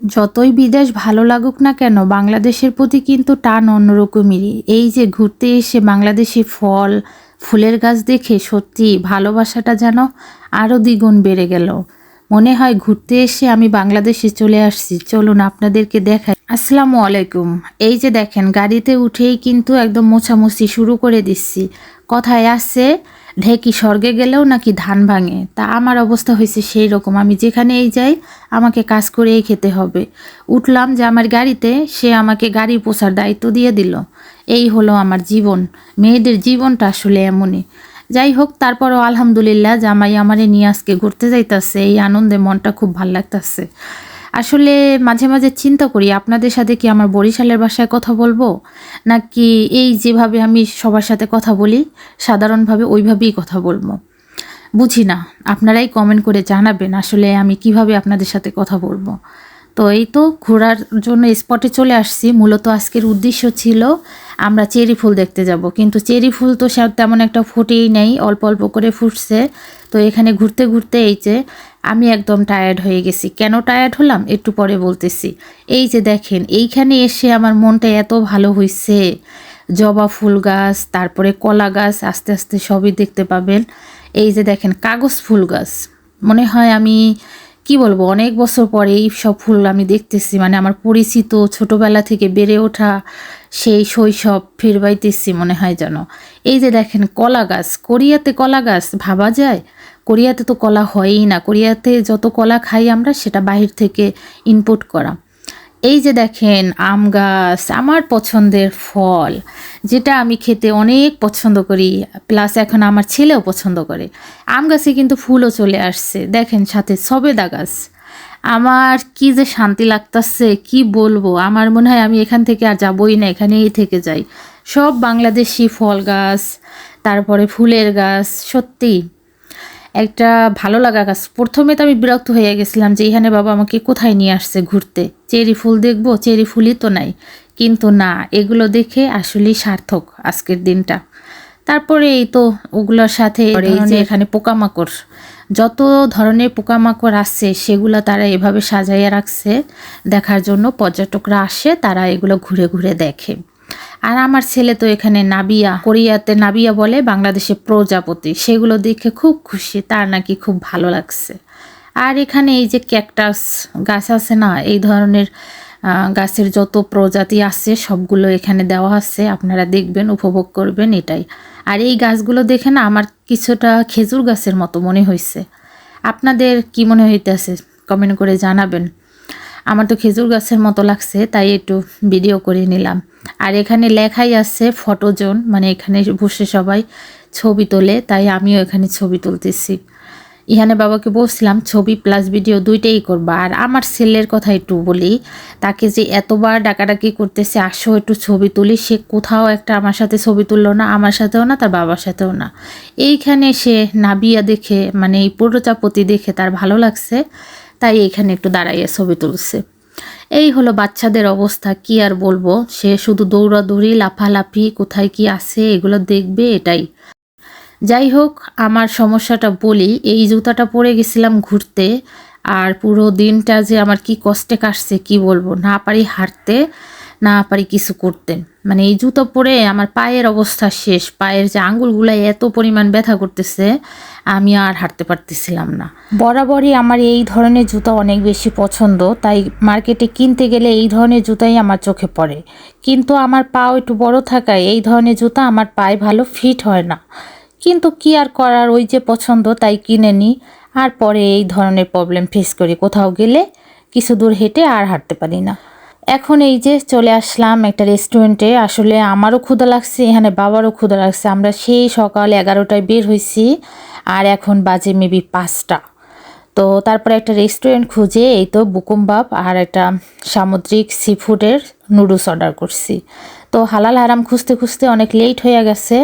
যতই বিদেশ ভালো লাগুক না কেন, বাংলাদেশের প্রতি কিন্তু টান অন্যরকমেরই এই যে ঘুরতে এসে বাংলাদেশি ফল, ফুলের গাছ দেখে সত্যি ভালোবাসাটা যেন আরও দ্বিগুণ বেড়ে গেল। মনে হয় ঘুরতে এসে আমি বাংলাদেশে চলে আসছি। চলুন আপনাদেরকে দেখাই। আসসালামু আলাইকুম। এই যে দেখেন, গাড়িতে উঠেই কিন্তু একদম মোছামুছি শুরু করে দিচ্ছি। কথায় আসছে ঢেকি স্বর্গে গেলেও নাকি ধান ভাঙে? তা আমার অবস্থা হয়েছে সেই রকম। আমি যেখানেই যাই, আমাকে কাজ করেই খেতে হবে। উঠলাম যে আমার গাড়িতে, সে আমাকে গাড়ি পোষার দায়িত্ব দিয়ে দিল। এই হলো আমার জীবন। মেয়েদের জীবনটা আসলে এমনই। যাই হোক, তারপরও আলহামদুলিল্লাহ জামাই আমারে নিয়ে আজকে ঘুরতে যাইতাছে। এই আনন্দে মনটা খুব ভালো লাগতাছে। আসলে মাঝে মাঝে চিন্তা করি, আপনাদের সাথে কি আমার বরিশালের ভাষায় কথা বলব? নাকি এই যেভাবে আমি সবার সাথে কথা বলি, সাধারণভাবে ওইভাবেই কথা বলব? বুঝি না, আপনারাই কমেন্ট করে জানাবেন আসলে আমি কীভাবে আপনাদের সাথে কথা বলব। তো এই তো ঘোরার জন্য স্পটে চলে আসছি। মূলত আজকের উদ্দেশ্য ছিল, আমরা চেরি ফুল দেখতে যাব। কিন্তু চেরি ফুল তো তেমন একটা ফুটেই নেই, অল্প অল্প করে ফুটছে। তো এখানে ঘুরতে ঘুরতে এই যে আমি একদম টায়ার্ড হয়ে গেছি। কেন টায়ার্ড হলাম? একটু পরে বলতেছি। এই যে দেখেন, এইখানে এসে আমার মনটা এত ভালো হয়েছে জবা ফুল গাছ, তারপরে কলা গাছ, আস্তে আস্তে সবই দেখতে পাবেন। এই যে দেখেন, কাগজ ফুল গাছ। মনে হয় আমি, কি বলব, অনেক বছর পরে এই সব ফুল আমি দেখতেছি। মানে আমার পরিচিত ছোটবেলা থেকে বেড়ে ওঠা সেই শৈশব ফির পাইতেছি মনে হয় যেন। এই যে দেখেন, কলা গাছ। কোরিয়াতে কলা গাছ, ভাবা যায়? কোরিয়াতে তো কলা হয়ই না। কোরিয়াতে যত কলা খাই আমরা, সেটা বাহির থেকে ইনপুট করা। এই যে দেখেন, আম গাছ, আমার পছন্দের ফল, যেটা আমি খেতে অনেক পছন্দ করি প্লাস এখন আমার ছেলেও পছন্দ করে। আম গাছে কিন্তু ফুলও চলে আসছে। দেখেন সাথে সবেদা গাছ। আমার কি যে শান্তি লাগতাছে, কি বলব? আমার মনে হয় আমি এখান থেকে আর যাবই না, এখানেই থেকে যাই। সব বাংলাদেশি ফল গাছ, তারপরে ফুলের গাছ সত্যি একটা ভালো লাগা গাছ। প্রথমে তো আমি বিরক্ত হয়ে গেছিলাম যে এখানে বাবা আমাকে কোথায় নিয়ে আসছে ঘুরতে? চেরি ফুল দেখব? চেরি ফুলই তো নাই। কিন্তু না এগুলো দেখে আসলেই সার্থক আজকের দিনটা। তারপরে এই তো ওগুলোর সাথে এই যে এখানে পোকামাকড়। যত ধরনের পোকামাকড় আসছে সেগুলো তারা এভাবে সাজাইয়া রাখছে। দেখার জন্য পর্যটকরা আসে তারা এগুলো ঘুরে ঘুরে দেখে। আর আমার ছেলে তো এখানে নাবিয়া, কোরিয়াতে নাবিয়া বলে বাংলাদেশে প্রজাপতি। সেগুলো দেখে খুব খুশি, তার নাকি খুব ভালো লাগছে। আর এখানে এই যে ক্যাকটাস গাছ আছে না, এই ধরনের গাছের যত প্রজাতি আছে, সবগুলো এখানে দেওয়া আছে, আপনারা দেখবেন, উপভোগ করবেন এটাই। আর এই গাছগুলো দেখে না আমার কিছুটা খেজুর গাছের মতো মনে হয়েছে আপনাদের কি মনে হইতেছে? কমেন্ট করে জানাবেন। আমার তো খেজুর গাছের মতো লাগছে, তাই একটু ভিডিও করে নিলাম। আর এখানে লেখাই আছে ফটোজোন মানে এখানে বসে সবাই ছবি তোলে, তাই আমিও এখানে ছবি তুলতেছি। ইহানে বাবাকে বলছিলাম, ছবি প্লাস ভিডিও দুইটাই করবা। আর আমার ছেলের কথা একটু বলি, তাকে যে এতবার ডাকাডাকি করতেছে, আসো একটু ছবি তুলি, সে কোথাও একটা আমার সাথে ছবি তুললো না, আমার সাথেও না, তার বাবার সাথেও না। এইখানে সে নাবিয়া দেখে মানে এই প্রজাপতি দেখে তার ভালো লাগছে, তাই এখানে একটু দাঁড়াইয়া ছবি তুলছে। এই হলো বাচ্চাদের অবস্থা, কি আর বলব? সে শুধু দৌড়াদৌড়ি, লাফালাফি, কোথায় কি আছে, এগুলো দেখবে এটাই। যাই হোক, আমার সমস্যাটা বলি, এই জুতাটা পরে গেছিলাম ঘুরতে, আর পুরো দিনটা যে আমার কি কষ্টে কাটছে, কি বলব? না পারি হাঁটতে। না পারি কিছু করতে। মানে এই জুতো পরে আমার পায়ের অবস্থা শেষ। পায়ের যে আঙ্গুলগুলো এত পরিমাণ ব্যথা করতেছে, আমি আর হাঁটতে পারতেছিলাম না। বরাবরই আমার এই ধরনের জুতো অনেক বেশি পছন্দ, তাই মার্কেটে কিনতে গেলে এই ধরনের জুতাই আমার চোখে পড়ে। কিন্তু আমার পাও একটু বড় থাকায় এই ধরনের জুতা আমার পায়ে ভালো ফিট হয় না। কিন্তু কি আর করার, ওই যে পছন্দ, তাই কিনে নিই আর পরে এই ধরনের প্রবলেম ফেস করি। কোথাও গেলে কিছু দূর হেঁটে আর হাঁটতে পারি না। এখন এই যে চলে আসলাম একটা রেস্টুরেন্টে আসলে আমারও ক্ষুদা লাগছে, এখানে বাবারও ক্ষুদা লাগছে। আমরা সেই সকাল এগারোটায় বের হয়েছি আর এখন বাজে মেবি পাঁচটা। তো তারপরে একটা রেস্টুরেন্ট খুঁজে এই তো বুকুমবাব আর একটা সামুদ্রিক সি ফুডের নুডলস অর্ডার করছি। তো হালাল হারাম খুঁজতে খুঁজতে অনেক লেট হয়ে গেছে।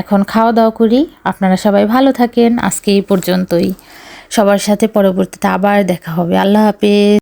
এখন খাওয়া দাওয়া করি। আপনারা সবাই ভালো থাকেন। আজকে এই পর্যন্তই। সবার সাথে পরবর্তীতে আবার দেখা হবে। আল্লাহ হাফেজ।